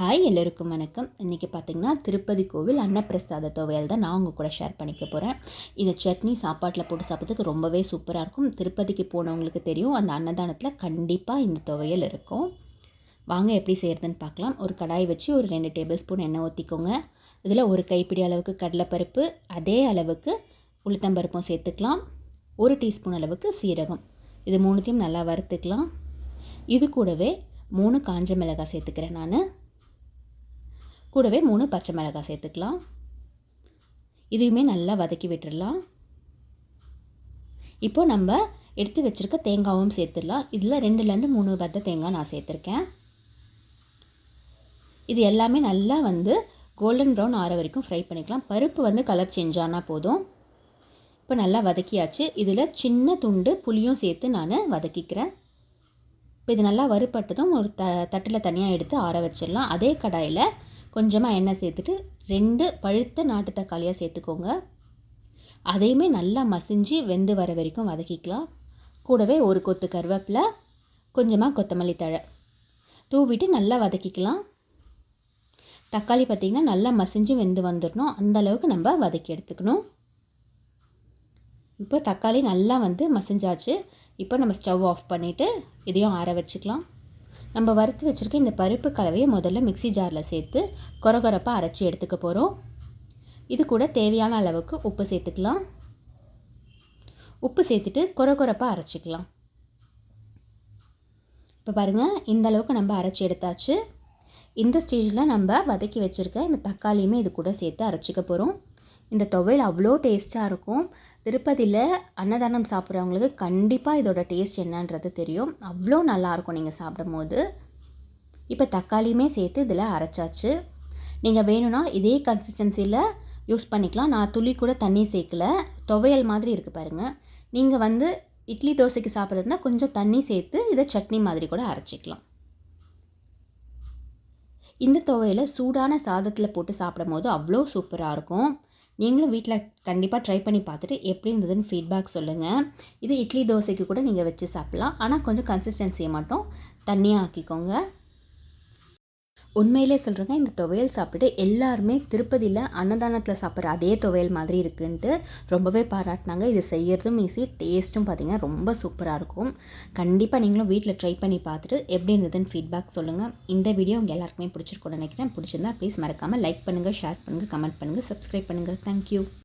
Hi எல்லோருக்கும் வணக்கம். இன்றைக்கி பார்த்திங்கன்னா திருப்பதி கோவில் அன்னப்பிரசாத துவையல் தான் நான் உங்கள் கூட ஷேர் பண்ணிக்க போகிறேன் இந்த சட்னி சாப்பாட்டில் போட்டு சாப்பிட்றதுக்கு ரொம்பவே சூப்பராக இருக்கும். திருப்பதிக்கு போனவங்களுக்கு தெரியும் அந்த அன்னதானத்தில் கண்டிப்பாக இந்த துவையல் இருக்கும். வாங்க எப்படி செய்கிறதுன்னு பார்க்கலாம். ஒரு கடாய் வச்சு ஒரு ரெண்டு டேபிள் ஸ்பூன் எண்ணெய் ஊற்றிக்கோங்க இதில் ஒரு கைப்பிடி அளவுக்கு கடலைப்பருப்பு அதே அளவுக்கு உளுத்தம்பருப்பும் சேர்த்துக்கலாம். ஒரு டீஸ்பூன் அளவுக்கு சீரகம். இது மூணுத்தையும் நல்லா வறுத்துக்கலாம். இது கூடவே மூணு காஞ்ச மிளகாய் சேர்த்துக்கிறேன் நான். கூடவே மூணு பச்சை மிளகாய் சேர்த்துக்கலாம். இதையுமே நல்லா வதக்கி விட்டுடலாம் இப்போ நம்ம எடுத்து வச்சுருக்க தேங்காவும் சேர்த்துடலாம். இதில் ரெண்டுலேருந்து மூணு பத்த தேங்காய் நான் சேர்த்துருக்கேன். இது எல்லாமே நல்லா வந்து கோல்டன் ப்ரௌன் ஆற வரைக்கும் ஃப்ரை பண்ணிக்கலாம். பருப்பு வந்து கலர் சேஞ்ச் ஆனால் போதும். இப்போ நல்லா வதக்கியாச்சு. இதில் சின்ன துண்டு புளியும் சேர்த்து நான் வதக்கிக்கிறேன். இப்போ இது நல்லா வறுப்பட்டதும் ஒரு த தட்டில் தனியாக எடுத்து ஆற வச்சிடலாம். அதே கடாயில் கொஞ்சமாக எண்ணெய் சேர்த்துட்டு ரெண்டு பழுத்த நாட்டு தக்காளியாக சேர்த்துக்கோங்க. அதையுமே நல்லா மசிஞ்சு வெந்து வர வரைக்கும் வதக்கிக்கலாம். கூடவே ஒரு கொத்து கருவேப்பிலை கொஞ்சமாக கொத்தமல்லி தழை. தூவிட்டு நல்லா வதக்கிக்கலாம். தக்காளி பார்த்திங்கன்னா நல்லா மசிஞ்சு வெந்து வந்துடணும் அந்தளவுக்கு நம்ம வதக்கி எடுத்துக்கணும். இப்போ தக்காளி நல்லா வந்து மசிஞ்சாச்சு. இப்போ நம்ம ஸ்டவ் ஆஃப் பண்ணிவிட்டு இதையும் ஆற வச்சுக்கலாம். நம்ம வறுத்து வச்சுருக்க இந்த பருப்பு கலவையை முதல்ல மிக்சி ஜாரில் சேர்த்து கொரகொரப்பாக அரைச்சி எடுத்துக்க போகிறோம் இது கூட தேவையான அளவுக்கு உப்பு சேர்த்துக்கலாம். உப்பு சேர்த்துட்டு கொரகொரப்பாக அரைச்சிக்கலாம். இப்போ பாருங்கள் இந்த அளவுக்கு நம்ம அரைச்சி எடுத்தாச்சு. இந்த ஸ்டேஜில் நம்ம வதக்கி வச்சுருக்க இந்த தக்காளியுமே இது கூட சேர்த்து அரைச்சிக்க போகிறோம் இந்த துவையல் அவ்வளோ டேஸ்ட்டாக இருக்கும். திருப்பதியில் அன்னதானம் சாப்பிட்றவங்களுக்கு கண்டிப்பாக இதோட டேஸ்ட் என்னன்றது தெரியும். அவ்வளோ நல்லாயிருக்கும் நீங்கள் சாப்பிடும் போது இப்போ தக்காளியுமே சேர்த்து இதில் அரைச்சாச்சு. நீங்கள் வேணும்னா இதே கன்சிஸ்டன்சியில் யூஸ் பண்ணிக்கலாம். நான் துளி கூட தண்ணி சேர்க்கல. துவையல் மாதிரி இருக்குது பாருங்கள் நீங்கள் வந்து இட்லி தோசைக்கு சாப்பிட்றதுனா கொஞ்சம் தண்ணி சேர்த்து இதை சட்னி மாதிரி கூட அரைச்சிக்கலாம். இந்த துவையலை சூடான சாதத்தில் போட்டு சாப்பிடும் போது அவ்வளோ சூப்பராக இருக்கும். நீங்களும் வீட்டில் கண்டிப்பாக ட்ரை பண்ணி பார்த்துட்டு எப்படி இருந்ததுன்னு ஃபீட்பேக் சொல்லுங்கள் இது இட்லி தோசைக்கு கூட நீங்கள் வச்சு சாப்பிட்லாம். ஆனால் கொஞ்சம் கன்சிஸ்டன்சியை மட்டும் தண்ணியாக ஆக்கிக்கோங்க. உண்மையிலே சொல்கிறேங்க இந்த துவையல் சாப்பிட்டு எல்லாருமே திருப்பதியில் அன்னதானத்தில் சாப்பிட்ற அதே துவையல் மாதிரி இருக்குன்ட்டு ரொம்பவே பாராட்டினாங்க. இது செய்கிறதும் ஈஸி டேஸ்ட்டும் பார்த்திங்கன்னா ரொம்ப சூப்பராக இருக்கும். கண்டிப்பாக நீங்களும் வீட்டில் ட்ரை பண்ணி பார்த்துட்டு எப்படி இருந்ததுன்னு ஃபீட்பேக் சொல்லுங்கள் இந்த வீடியோ உங்கள் எல்லாருக்குமே பிடிச்சிருக்கும்னு நினைக்கிறேன். பிடிச்சிருந்தா ப்ளீஸ் மறக்காமல் லைக் பண்ணுங்கள் ஷேர் பண்ணுங்கள் கமெண்ட் பண்ணுங்கள் சப்ஸ்கிரைப் பண்ணுங்கள் தேங்க்யூ